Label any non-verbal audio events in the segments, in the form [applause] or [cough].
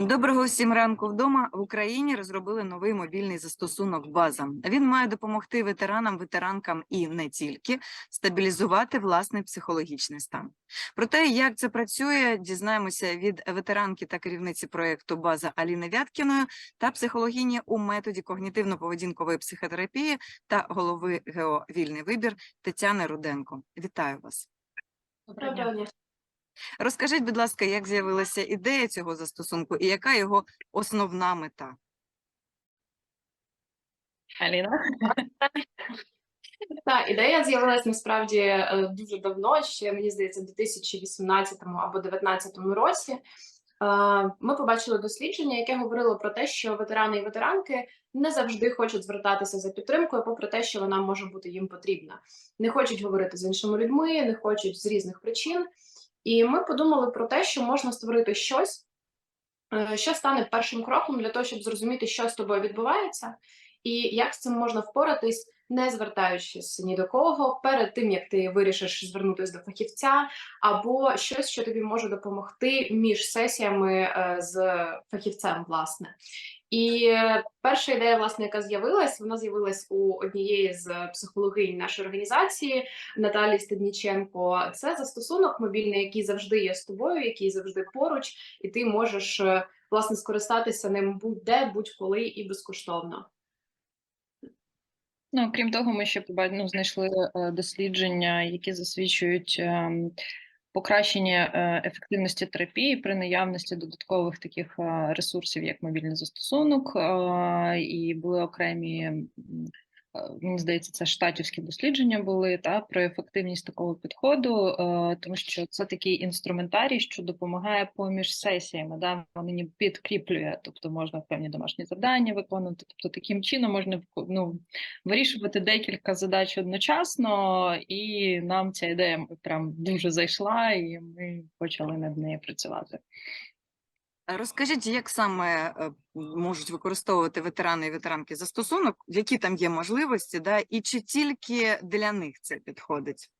Доброго всім ранку вдома. В Україні розробили новий мобільний застосунок База. Він має допомогти ветеранам, ветеранкам і не тільки стабілізувати власний психологічний стан. Про те, як це працює, дізнаємося від ветеранки та керівниці проєкту База Аліни Вяткіної та психологині у методі когнітивно-поведінкової психотерапії та голови ГЕО Вільний вибір Тетяни Руденко. Вітаю вас. Доброго дня. Розкажіть, будь ласка, як з'явилася ідея цього застосунку і яка його основна мета? Аліна. [laughs] Так, ідея з'явилась насправді е, дуже давно, ще мені здається, в 2018 або 2019 році. Е, Ми побачили дослідження, яке говорило про те, що ветерани і ветеранки не завжди хочуть звертатися за підтримкою, попри те, що вона може бути їм потрібна. Не хочуть говорити з іншими людьми, не хочуть з різних причин. І ми подумали про те, що можна створити щось, е, що стане першим кроком для того, щоб зрозуміти, що з тобою відбувається, і як з цим можна впоратись, не звертаючись ні до кого, перед тим як ти вирішиш звернутися до фахівця, або щось, що тобі може допомогти між сесіями е, з фахівцем, власне. І е, перша ідея, власне, яка з'явилась, вона з'явилась у однієї з психологинь нашої організації Наталії Стедніченко. Це застосунок мобільний, який завжди є з тобою, який завжди поруч, і ти можеш е, власне скористатися ним будь-де, будь-коли і безкоштовно. Ну, крім того, ми ще ну, знайшли е, дослідження, які засвідчують ем, покращення е, ефективності терапії при наявності додаткових таких е, ресурсів, як мобільний застосунок, е, і були окремі. Е, Мені здається, це штатівські дослідження були та про ефективність такого підходу, е, тому що це такий інструментарій, що допомагає поміж сесіями. Да, вони ніби підкріплює, тобто можна певні домашні завдання виконувати. Тобто таким чином можна ну, вирішувати декілька задач одночасно, і нам ця ідея прям дуже зайшла, і ми почали над нею працювати. А Розкажіть, як саме е, можуть використовувати ветерани і ветеранки застосунок, які там є можливості, да, і чи тільки для них це підходить?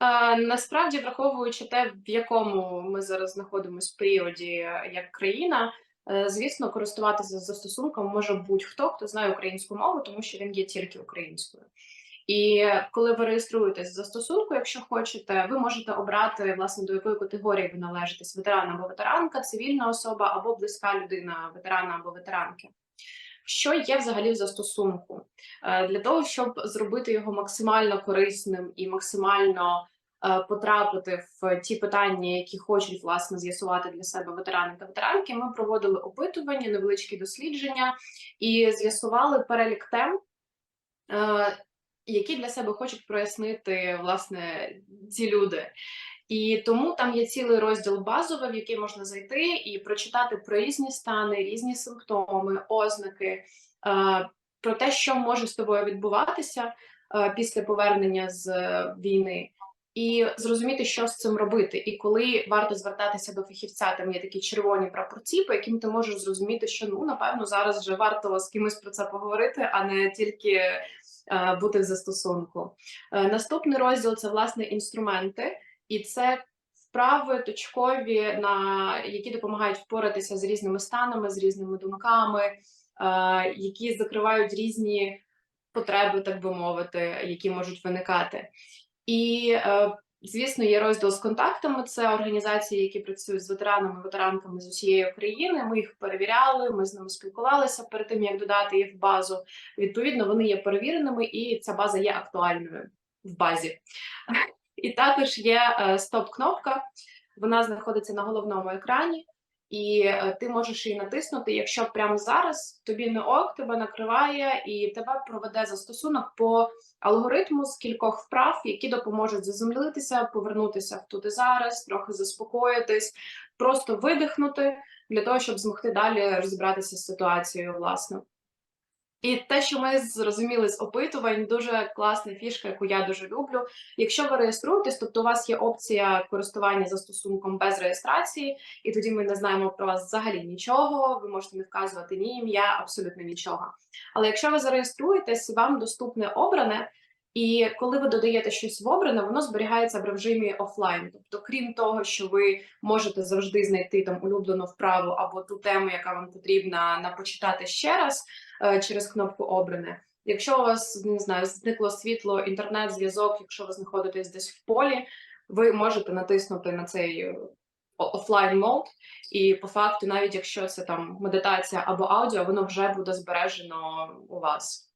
Е, Насправді, враховуючи те, в якому ми зараз знаходимося в періоді е, як країна, е, звісно, користуватися застосунком може будь-хто, хто знає українську мову, тому що він є тільки українською. І коли ви реєструєтесь в застосунку, якщо хочете, ви можете обрати власне до якої категорії ви належитесь: ветеран або ветеранка, цивільна особа або близька людина, ветерана або ветеранки. Що є взагалі в застосунку? Е, Для того, щоб зробити його максимально корисним і максимально е, потрапити в ті питання, які хочуть власне з'ясувати для себе ветерани та ветеранки, ми проводили опитування, невеличкі дослідження і з'ясували перелік тем, е, які для себе хочуть прояснити власне ці люди. І тому там є цілий розділ базовий, в який можна зайти і прочитати про різні стани, різні симптоми, ознаки, е, про те, що може з тобою відбуватися е, після повернення з е, війни, і зрозуміти, що з цим робити. І коли варто звертатися до фахівця, там є такі червоні прапорці, по яким ти можеш зрозуміти, що ну напевно зараз вже варто з кимось про це поговорити, а не тільки бути в застосунку. Е, Наступний розділ це власне інструменти, і це вправи точкові, на які допомагають впоратися з різними станами, з різними думками, е, які закривають різні потреби, так би мовити, які можуть виникати. І е, Звісно, є розділ з контактами. Це організації, які працюють з ветеранами, ветеранками з усієї України. Ми їх перевіряли, ми з ними спілкувалися перед тим, як додати їх в базу. Відповідно, вони є перевіреними, і ця база є актуальною в базі. І також є е, стоп-кнопка. Вона знаходиться на головному екрані, і е, ти можеш її натиснути. Якщо прямо зараз тобі не ок, тебе накриває і тебе проведе застосунок по алгоритму з кількох вправ, які допоможуть заземлитися, повернутися в тут і зараз, трохи заспокоїтись, просто видихнути для того, щоб змогти далі розібратися з ситуацією, власне. І те, що ми зрозуміли з опитувань, дуже класна фішка, яку я дуже люблю. Якщо ви реєструєтесь, тобто у вас є опція користування застосунком без реєстрації, і тоді ми не знаємо про вас взагалі нічого. Ви можете не вказувати ні ім'я, абсолютно нічого. Але якщо ви зареєструєтесь, вам доступне обране, І коли ви додаєте щось в обране, воно зберігається в режимі офлайн. Тобто, крім того, що ви можете завжди знайти там улюблену вправу або ту тему, яка вам потрібна на почитати ще раз через кнопку обране. Якщо у вас не знаю, зникло світло, інтернет, зв'язок, якщо ви знаходитесь десь в полі, ви можете натиснути на цей е, офлайн мод, і по факту, навіть якщо це там медитація або аудіо, воно вже буде збережено у вас.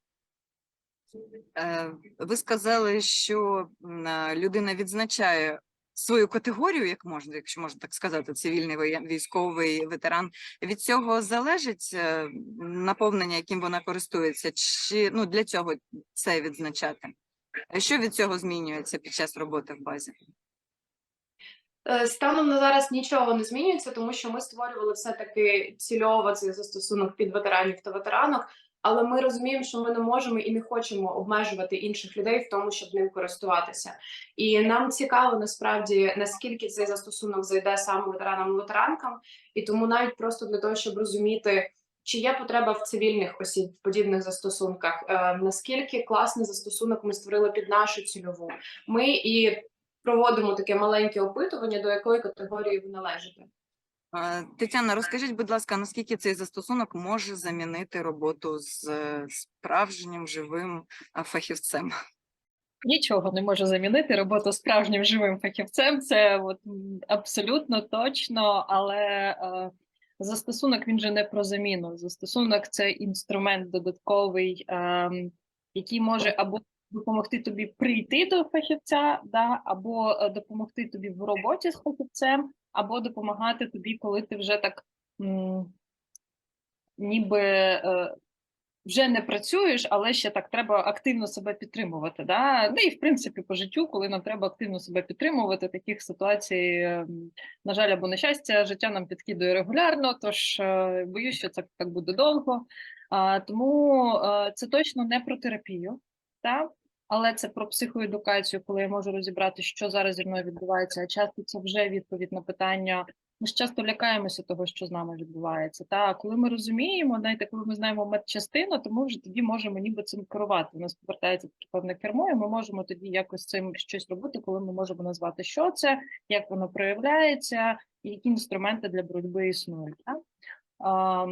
Е, Ви сказали, що е, людина відзначає свою категорію, як можна, якщо можна так сказати, цивільний військовий ветеран. Від цього залежить е, наповнення, яким вона користується, чи ну для цього це відзначати? Що від цього змінюється під час роботи в базі? Е, Станом на зараз нічого не змінюється, тому що ми створювали все-таки цільово цей застосунок під ветеранів та ветеранок. Але ми розуміємо, що ми не можемо і не хочемо обмежувати інших людей в тому, щоб ним користуватися. І нам цікаво насправді наскільки цей застосунок зайде саме ветеранам і ветеранкам, і тому навіть просто для того, щоб розуміти, чи є потреба в цивільних осіб в подібних застосунках, е, наскільки класний застосунок ми створили під нашу цільову. Ми і проводимо таке маленьке опитування, до якої категорії ви належите. Тетяна, розкажіть, будь ласка, наскільки цей застосунок може замінити роботу з е, справжнім живим е, фахівцем? Нічого не може замінити роботу справжнім живим фахівцем. Це от абсолютно точно, але е, застосунок він же не про заміну. Застосунок це інструмент додатковий, який може або допомогти тобі прийти до фахівця, да, або допомогти тобі в роботі з фахівцем, або допомагати тобі, коли ти вже так ніби. Е, вже не працюєш, але ще так треба активно себе підтримувати. Да? Ну і в принципі по життю, коли нам треба активно себе підтримувати, таких ситуацій, ем, на жаль, або на щастя, життя нам підкидує регулярно, тож е, боюсь, що це так буде довго. Тому е, це точно не про терапію, так? Але це про психоедукацію, коли я можу розібрати, що зараз зі мною відбувається. А часто це вже відповідь на питання. Ми ж часто лякаємося того, що з нами відбувається. Та коли ми розуміємо, знаєте, коли ми знаємо медчастину, то ми вже тоді можемо ніби цим керувати. У нас повертається певне кермо, і ми можемо тоді якось цим щось робити, коли ми можемо назвати, що це, як воно проявляється, і які інструменти для боротьби існують. Так? А,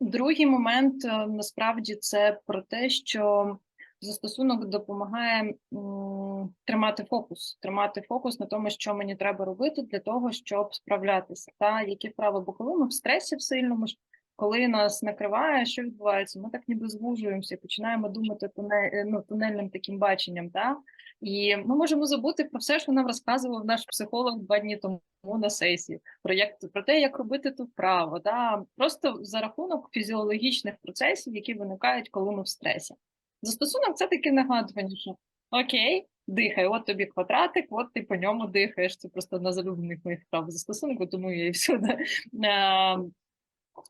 другий момент е, насправді це про те, що застосунок допомагає м, тримати фокус, тримати фокус на тому, що мені треба робити для того, щоб справлятися. Та які вправи, бо коли ми в стресі в сильному, ж, коли нас накриває, що відбувається, ми так ніби звужуємося, починаємо думати туне, ну, тунельним таким баченням. Та? І ми можемо забути про все, що нам розказував наш психолог два дні тому на сесії, про як про те, як робити ту вправу, да? просто за рахунок фізіологічних процесів, які виникають, коли ми в стресі. Застосунок це таке нагадування, що окей, дихай, от тобі квадратик, от ти по ньому дихаєш. Це просто одна з улюблених моїх вправ застосунку, тому я і всюди, е,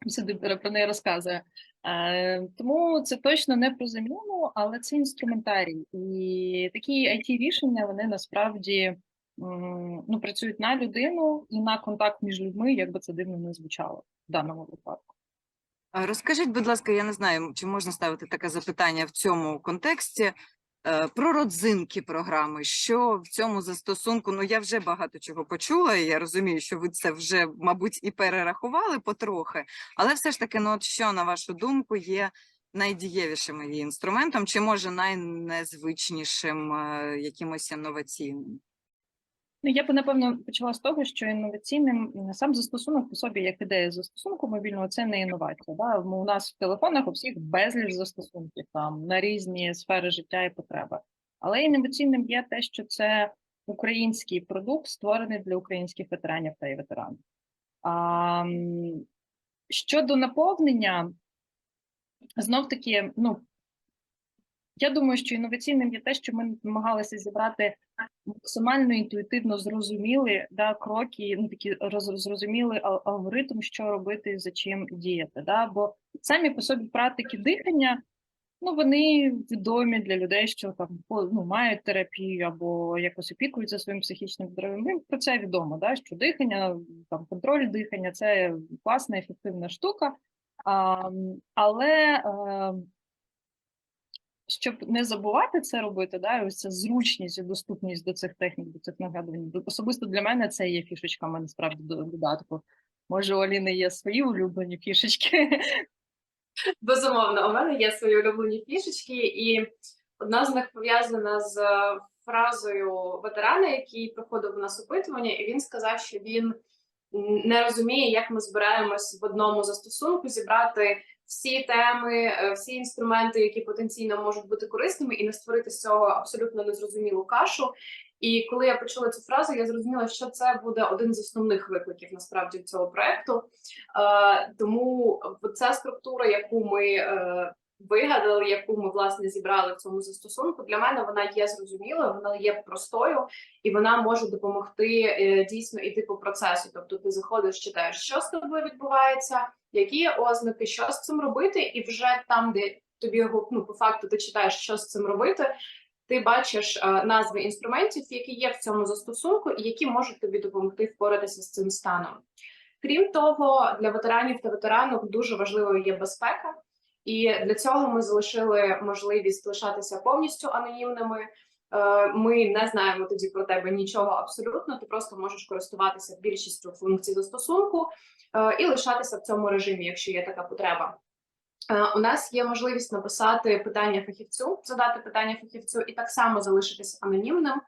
всюди про неї розказую. Е, тому це точно не про заміну, але це інструментарій. І такі it рішення вони насправді ну, працюють на людину і на контакт між людьми, як би це дивно не звучало в даному випадку. Розкажіть, будь ласка, я не знаю, чи можна ставити таке запитання в цьому контексті е, про родзинки програми. Що в цьому застосунку? Ну я вже багато чого почула, і я розумію, що ви це вже, мабуть, і перерахували потрохи, але все ж таки, ну от що на вашу думку є найдієвішим її інструментом, чи може найнезвичнішим е, якимось інноваційним? Ну, я б напевно почала з того, що інноваційним сам застосунок по собі, як ідея застосунку мобільного, це не інновація. Да? У нас в телефонах у всіх безліч застосунків там на різні сфери життя і потреби. Але інноваційним є те, що це український продукт, створений для українських ветеранів та і ветеранів. А, щодо наповнення, знов таки, ну я думаю, що інноваційним є те, що ми намагалися зібрати максимально інтуїтивно зрозуміли да, кроки, ну такі роз, зрозуміли ал- алгоритм, що робити, за чим діяти. Да? Бо самі по собі практики дихання, ну вони відомі для людей, що там ну, мають терапію або якось опікуються своїм психічним здоров'ям. Про це відомо, да? що дихання, там контроль дихання це класна, ефективна штука. А, але е, щоб не забувати це робити, да, ось ця зручність і доступність до цих технік, до цих нагадувань. Особисто для мене це є фішечками насправді до додатку. Може, у Аліни є свої улюблені фішечки. [laughs] Безумовно, у мене є свої улюблені фішечки, і одна з них пов'язана з е, фразою ветерана, який проходив у нас опитування, і він сказав, що він не розуміє, як ми збираємось в одному застосунку зібрати всі теми, е, всі інструменти, які потенційно можуть бути корисними, і не створити з цього абсолютно незрозумілу кашу. І коли я почула цю фразу, я зрозуміла, що це буде один з основних викликів насправді цього проекту. Е, тому ця структура, яку ми е, вигадали, яку ми власне зібрали в цьому застосунку, для мене вона є зрозумілою, вона є простою і вона може допомогти е, дійсно іти по процесу. Тобто, ти заходиш, читаєш, що з тобою відбувається, які є ознаки, що з цим робити, і вже там, де тобі ну, по факту ти читаєш, що з цим робити. Ти бачиш е, назви інструментів, які є в цьому застосунку, і які можуть тобі допомогти впоратися з цим станом. Крім того, для ветеранів та ветеранок дуже важливою є безпека, і для цього ми залишили можливість лишатися повністю анонімними. Е, Ми не знаємо тоді про тебе нічого абсолютно. Ти просто можеш користуватися більшістю функцій застосунку е, і лишатися в цьому режимі, якщо є така потреба. Е, У нас є можливість написати питання фахівцю, задати питання фахівцю, і так само залишитись анонімним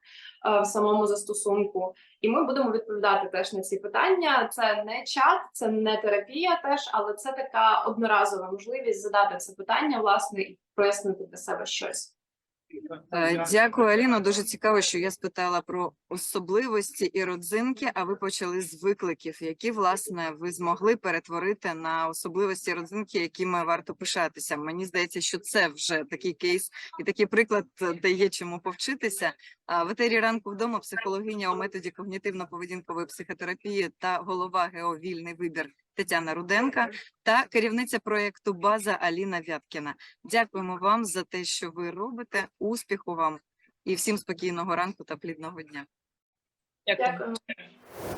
в самому застосунку. І ми будемо відповідати теж на ці питання. Це не чат, це не терапія, теж, але це така одноразова можливість задати це питання, власне, і прояснити для себе щось. Е, Дякую, Аліно. Дуже цікаво, що я спитала про особливості і родзинки, а ви почали з викликів, які власне ви змогли перетворити на особливості родзинки, якими варто пишатися. Мені здається, що це вже такий кейс і такий приклад е, дає чому повчитися. В етері ранку вдома психологиня у методі когнітивно-поведінкової психотерапії та голова ГЕО «Вільний вибір Тетяна Руденка та керівниця проєкту База Аліна Вяткіна. Дякуємо вам за те, що ви робите. Успіху вам і всім спокійного ранку та плідного дня. Дякую. Дякую.